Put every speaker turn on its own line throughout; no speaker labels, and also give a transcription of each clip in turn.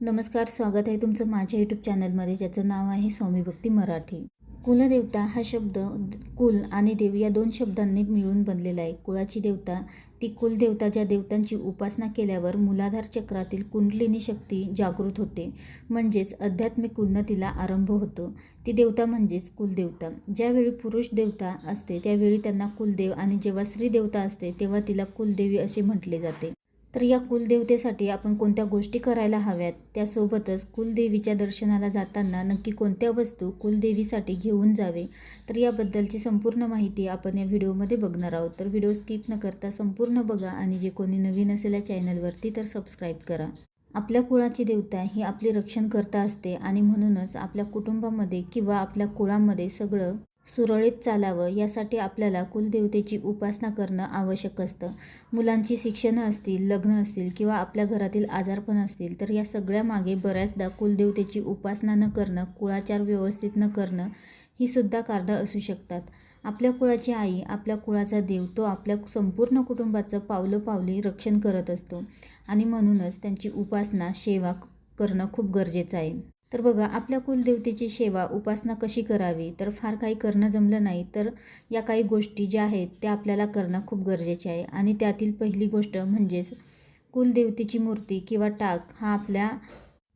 नमस्कार स्वागत आहे तुमचं माझ्या यूट्यूब चॅनलमध्ये ज्याचं नाव आहे स्वामी भक्ती मराठी. कुलदेवता हा शब्द कुल आणि देव या दोन शब्दांनी मिळून बनलेला आहे. कुळाची देवता ती कुलदेवता ज्या देवतांची उपासना केल्यावर मूलाधार चक्रातील कुंडलिनी शक्ती जागृत होते. म्हणजेच आध्यात्मिक उन्नतीला आरंभ होतो. ती देवता म्हणजेच कुलदेवता. ज्यावेळी पुरुष देवता असते त्यावेळी त्यांना कुलदेव आणि जेव्हा स्त्री देवता असते तेव्हा तिला कुलदेवी असे म्हटले जाते. तर या कुलदेवतेसाठी आपण कोणत्या गोष्टी करायला हव्यात? त्यासोबतच कुलदेवीच्या दर्शनाला जाताना नक्की कोणत्या वस्तू कुलदेवीसाठी घेऊन जावे? तर याबद्दलची संपूर्ण माहिती आपण या व्हिडिओमध्ये बघणार आहोत. तर व्हिडिओ स्किप न करता संपूर्ण बघा आणि जे कोणी नवीन असेल या चॅनलवरती तर सबस्क्राईब करा. आपल्या कुळाची देवता ही आपली रक्षण करता असते आणि म्हणूनच आपल्या कुटुंबामध्ये किंवा आपल्या कुळामध्ये सगळं सुरळीत चालावं यासाठी आपल्याला कुलदेवतेची उपासना करणं आवश्यक असतं. मुलांची शिक्षणं असतील लग्न असतील किंवा आपल्या घरातील आजारपण असतील तर या सगळ्यामागे बऱ्याचदा कुलदेवतेची उपासना न करणं कुळाचार व्यवस्थित न करणं ही सुद्धा कारणं असू शकतात. आपल्या कुळाची आई आपल्या कुळाचा देव तो आपल्या संपूर्ण कुटुंबाचं पावलं पावली रक्षण करत असतो आणि म्हणूनच त्यांची उपासना सेवा करणं खूप गरजेचं आहे. तर बघा आपल्या कुलदेवतेची सेवा उपासना कशी करावी? तर फार काही करणं जमलं नाही तर या काही गोष्टी ज्या आहेत त्या आपल्याला करणं खूप गरजेचे आहे. आणि त्यातील पहिली गोष्ट म्हणजेच कुलदेवतेची मूर्ती किंवा टाक हा आपल्या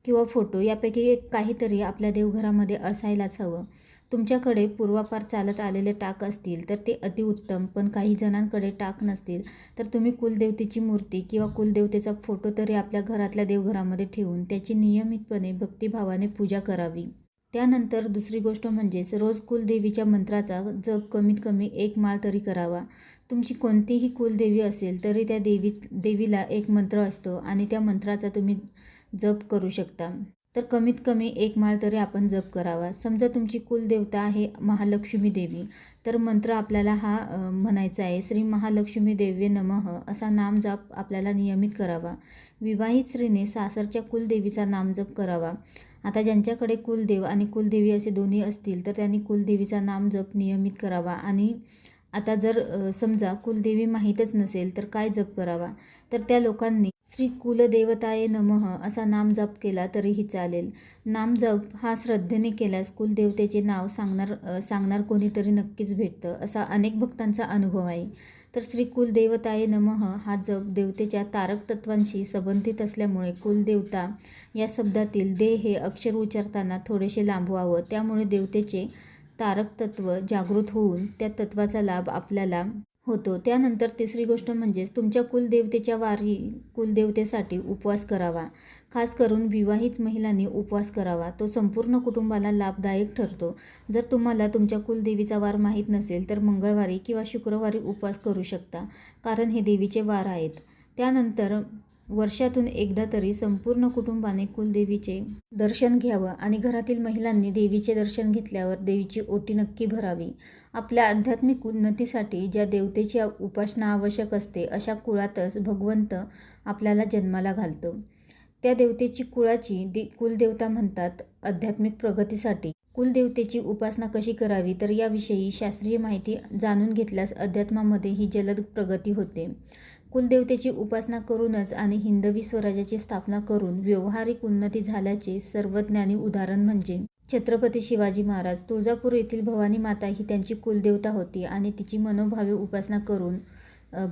किंवा फोटो यापैकी एक काहीतरी आपल्या देवघरामध्ये असायलाच हवं. तुमच्याकडे पूर्वापार चालत आलेले टाक असतील तर ते अतिउत्तम पण काही जणांकडे टाक नसतील तर तुम्ही कुलदेवतेची मूर्ती किंवा कुलदेवतेचा फोटो तरी आपल्या घरातल्या देवघरामध्ये ठेवून त्याची नियमितपणे भक्तिभावाने पूजा करावी. त्यानंतर दुसरी गोष्ट म्हणजेच रोज कुलदेवीच्या मंत्राचा जप कमीत कमी एक माळ तरी करावा. तुमची कोणतीही कुलदेवी असेल तरी त्या देवी देवीला एक मंत्र असतो आणि त्या मंत्राचा तुम्ही जप करू शकता. तर कमीत कमी एक माळ तरी आपण जप करावा. समजा तुमची कुलदेवता आहे महालक्ष्मी देवी तर मंत्र आपल्याला हा म्हणायचा आहे श्री महालक्ष्मी देव्य नमः असा नाम जप आपल्याला नियमित करावा. विवाहित स्त्रीने सासरच्या कुलदेवीचा नामजप करावा. आता ज्यांच्याकडे कुलदेव आणि कुलदेवी असे दोन्ही असतील तर त्यांनी कुलदेवीचा नामजप नियमित करावा. आणि आता जर समजा कुलदेवी माहीतच नसेल तर काय जप करावा? तर त्या लोकांनी श्री कुलदेवताये नमः असा नामजप केला तरीही चालेल. नामजप हा श्रद्धेने केल्यास कुलदेवतेचे नाव सांगणार सांगणार कोणीतरी नक्कीच भेटतं असा अनेक भक्तांचा अनुभव आहे. तर श्री कुलदेवताये नमः हा जप देवतेच्या तारक तत्वांशी संबंधित असल्यामुळे कुलदेवता या शब्दातील दे हे अक्षर उच्चारताना थोडेसे लांबवावं. त्यामुळे देवतेचे तारक तत्व जागृत होऊन त्या तत्वाचा लाभ आपल्याला होतो. त्यानंतर तिसरी गोष्ट म्हणजेच तुमच्या कुलदेवतेच्या वारी कुलदेवतेसाठी उपवास करावा. खास करून विवाहित महिलांनी उपवास करावा. तो संपूर्ण कुटुंबाला लाभदायक ठरतो. जर तुम्हाला तुमच्या कुलदेवीचा वार माहीत नसेल तर मंगळवारी किंवा शुक्रवारी उपवास करू शकता कारण हे देवीचे वार आहेत. त्यानंतर वर्षातून एकदा तरी संपूर्ण कुटुंबाने कुलदेवीचे दर्शन घ्यावं आणि घरातील महिलांनी देवीचे दर्शन घेतल्यावर देवीची ओटी नक्की भरावी. आपल्या आध्यात्मिक उन्नतीसाठी ज्या देवतेची उपासना आवश्यक असते अशा कुळातच भगवंत आपल्याला जन्माला घालतो. त्या देवतेची कुळाची दे कुलदेवता म्हणतात आध्यात्मिक प्रगतीसाठी. कुलदेवतेची उपासना कशी करावी तर याविषयी शास्त्रीय माहिती जाणून घेतल्यास अध्यात्मामध्ये ही जलद प्रगती होते. कुलदेवतेची उपासना करूनच आणि हिंदवी स्वराज्याची स्थापना करून व्यावहारिक उन्नती झाल्याचे सर्वज्ञानी उदाहरण म्हणजे छत्रपती शिवाजी महाराज. तुळजापूर येथील भवानी माता ही त्यांची कुलदेवता होती आणि तिची मनोभावे उपासना करून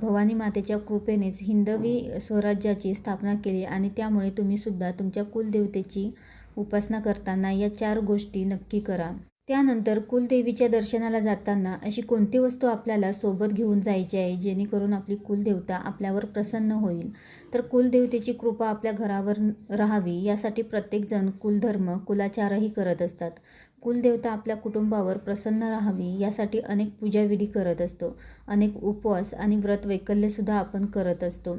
भवानी मातेच्या कृपेनेच हिंदवी स्वराज्याची स्थापना केली आणि त्यामुळे तुम्हीसुद्धा तुमच्या कुलदेवतेची उपासना करताना या चार गोष्टी नक्की करा. त्यानंतर कुलदेवीच्या दर्शनाला जाताना अशी कोणती वस्तू आपल्याला सोबत घेऊन जायची आहे? जेणेकरून आपली कुलदेवता आपल्यावर प्रसन्न होईल. तर कुलदेवतेची कृपा आपल्या घरावर राहावी यासाठी प्रत्येकजण कुलधर्म कुलाचारही करत असतात. कुलदेवता आपल्या कुटुंबावर प्रसन्न राहावी यासाठी अनेक पूजाविधी करत असतो. अनेक उपवास आणि व्रत वैकल्यसुद्धा आपण करत असतो.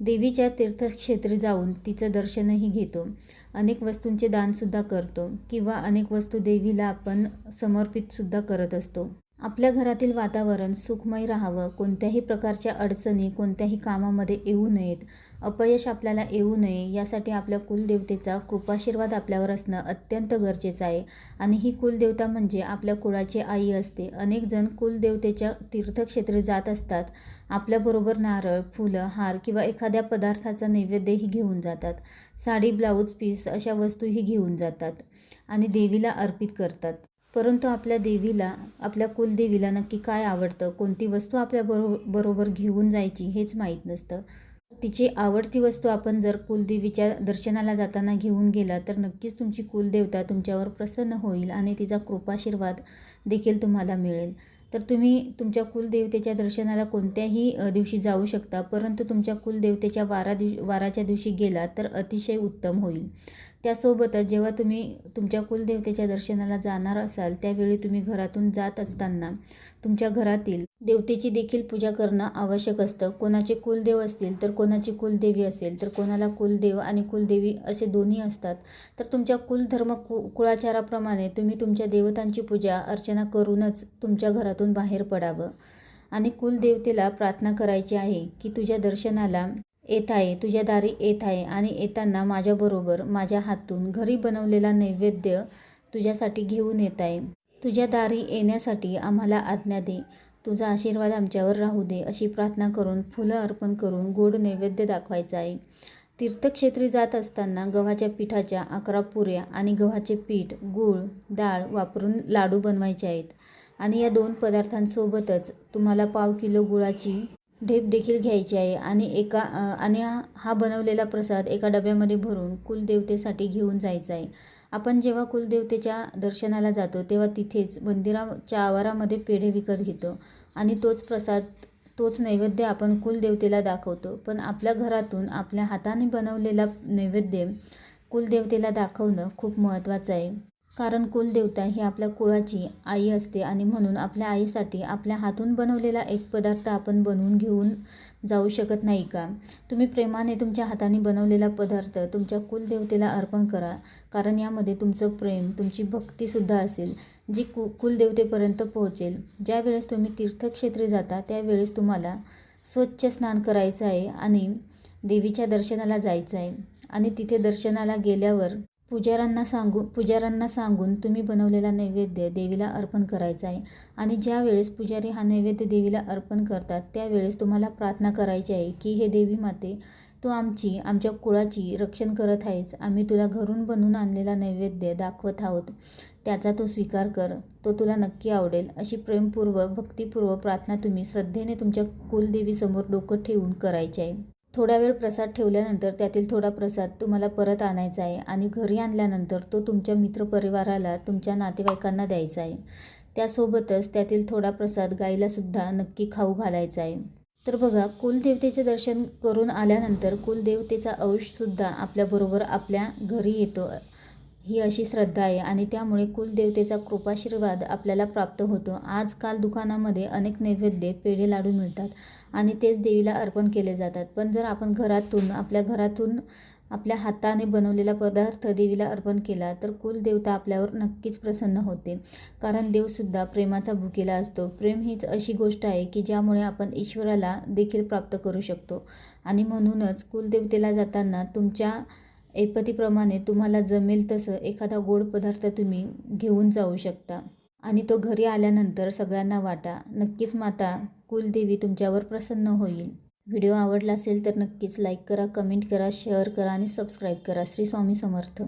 देवीच्या तीर्थक्षेत्री जाऊन तिचं दर्शनही घेतो. अनेक वस्तूंचे दानसुद्धा करतो किंवा अनेक वस्तू देवीला आपण समर्पितसुद्धा करत असतो. आपल्या घरातील वातावरण सुखमय राहावं कोणत्याही प्रकारच्या अडचणी कोणत्याही कामामध्ये येऊ नयेत अपयश आपल्याला येऊ नये यासाठी आपल्या कुलदेवतेचा कृपाशीर्वाद आपल्यावर असणं अत्यंत गरजेचं आहे. आणि ही कुलदेवता म्हणजे आपल्या कुळाची आई असते. अनेक जण कुलदेवतेच्या तीर्थक्षेत्री जात असतात. आपल्याबरोबर नारळ फुलं हार किंवा एखाद्या पदार्थाचा नैवेद्यही घेऊन जातात. साडी ब्लाऊज पीस अशा वस्तूही घेऊन जातात आणि देवीला अर्पित करतात. परंतु आपल्या देवीला आपल्या कुलदेवीला नक्की काय आवडतं? कोणती वस्तू आपल्या बरो बरोबर घेऊन जायची हेच माहीत नसतं. तिची आवडती वस्तू आपण जर कुलदेवीच्या दर्शनाला जाताना घेऊन गेला तर नक्कीच तुमची कुलदेवता तुमच्यावर प्रसन्न होईल आणि तिचा कृपाशीर्वाद देखील तुम्हाला मिळेल. तर तुम्ही तुमच्या कुलदेवतेच्या दर्शनाला कोणत्याही दिवशी जाऊ शकता परंतु तुमच्या कुलदेवतेच्या वारा दिव वाराच्या दिवशी गेला तर अतिशय उत्तम होईल. त्यासोबतच जेव्हा तुम्ही तुमच्या कुलदेवतेच्या दर्शनाला जाणार असाल त्यावेळी तुम्ही घरातून जात असताना तुमच्या घरातील देवतेची देखील पूजा करणं आवश्यक असतं. कोणाचे कुलदेव असतील तर कोणाची कुलदेवी असेल तर कोणाला कुलदेव आणि कुलदेवी असे दोन्ही असतात. तर तुमच्या कुलधर्म कु कुळाचाराप्रमाणे तुम्ही तुमच्या देवतांची पूजा अर्चना करूनच तुमच्या घरातून बाहेर पडावं. आणि कुलदेवतेला प्रार्थना करायची आहे की तुझ्या दर्शनाला येत आहे तुझ्या दारी येत आहे आणि येताना माझ्याबरोबर माझ्या हातून घरी बनवलेला नैवेद्य तुझ्यासाठी घेऊन येत आहे. तुझ्या दारी येण्यासाठी आम्हाला आज्ञा दे. तुझा आशीर्वाद आमच्यावर राहू दे अशी प्रार्थना करून फुलं अर्पण करून गोड नैवेद्य दाखवायचा आहे. तीर्थक्षेत्री जात असताना गव्हाच्या पिठाच्या अकरा पुऱ्या आणि गव्हाचे पीठ गूळ डाळ वापरून लाडू बनवायचे आहेत. आणि या दोन पदार्थांसोबतच तुम्हाला पाव किलो गुळाची ढेप देखील घ्यायची आहे आणि एका आणि हा- हा बनवलेला प्रसाद एका डब्यामध्ये भरून कुलदेवतेसाठी घेऊन जायचा आहे. आपण जेव्हा कुलदेवतेच्या दर्शनाला जातो तेव्हा तिथेच मंदिराच्या आवारामध्ये पेढे विकत घेतो आणि तोच प्रसाद तोच नैवेद्य आपण कुलदेवतेला दाखवतो. पण आपल्या घरातून आपल्या हाताने बनवलेला नैवेद्य कुलदेवतेला दाखवणं खूप महत्त्वाचं आहे. कारण कुलदेवता ही आपल्या कुळाची आई असते आणि म्हणून आपल्या आईसाठी आपल्या हातून बनवलेला एक पदार्थ आपण बनवून घेऊन जाऊ शकत नाही का? तुम्ही प्रेमाने तुमच्या हाताने बनवलेला पदार्थ तुमच्या कुलदेवतेला अर्पण करा. कारण यामध्ये तुमचं प्रेम तुमची भक्तीसुद्धा असेल जी कु कुलदेवतेपर्यंत पोहोचेल. ज्यावेळेस तुम्ही तीर्थक्षेत्री जाता त्यावेळेस तुम्हाला स्वच्छ स्नान करायचं आहे आणि देवीच्या दर्शनाला जायचं आहे. आणि तिथे दर्शनाला गेल्यावर पुजाऱ्यांना सांगू पुजाऱ्यांना सांगून तुम्ही बनवलेला नैवेद्य देवीला अर्पण करायचा आहे. आणि ज्या वेळेस पुजारी हा नैवेद्य देवीला अर्पण करतात त्यावेळेस तुम्हाला प्रार्थना करायची आहे की हे देवी माते तू आमची आमच्या कुळाची रक्षण करत आहेस. आम्ही तुला घरून बनवून आणलेला नैवेद्य दाखवत आहोत. त्याचा तो स्वीकार कर. तो तुला नक्की आवडेल. अशी प्रेमपूर्व भक्तिपूर्व प्रार्थना तुम्ही श्रद्धेने तुमच्या कुलदेवीसमोर डोकं ठेवून करायची आहे. थोडा वेळ प्रसाद ठेवल्यानंतर त्यातील थोडा प्रसाद तुम्हाला परत आणायचा आहे आणि घरी आणल्यानंतर तो तुमच्या मित्रपरिवाराला तुमच्या नातेवाईकांना द्यायचा आहे. त्यासोबतच त्यातील थोडा प्रसाद गाईलासुद्धा नक्की खाऊ घालायचा आहे. तर बघा कुलदेवतेचे दर्शन करून आल्यानंतर कुलदेवतेचा अंशसुद्धा आपल्याबरोबर आपल्या घरी येतो. ही अशी श्रद्धा आहे आणि त्यामुळे कुलदेवतेचा कृपाशीर्वाद आपल्याला प्राप्त होतो. आजकाल दुकानामध्ये अनेक नैवेद्य पेढे लाडू मिळतात आणि तेच देवीला अर्पण केले जातात. पण जर आपण घरातून आपल्या घरातून आपल्या हाताने बनवलेला पदार्थ देवीला अर्पण केला तर कुलदेवता आपल्यावर नक्कीच प्रसन्न होते. कारण देवसुद्धा प्रेमाचा भुकेला असतो. प्रेम हीच अशी गोष्ट आहे की ज्यामुळे आपण ईश्वराला देखील प्राप्त करू शकतो. आणि म्हणूनच कुलदेवतेला जाताना तुमच्या ऐपतीप्रमाणे तुम्हाला जमेल तसं एखादा गोड पदार्थ तुम्ही घेऊन जाऊ शकता. आणि तो घरी आल्यानंतर सगळ्यांना वाटा. नक्कीच माता कुलदेवी तुमच्यावर प्रसन्न होईल. व्हिडिओ आवडला असेल तर नक्कीच लाईक करा कमेंट करा शेअर करा आणि सबस्क्राईब करा. श्री स्वामी समर्थ.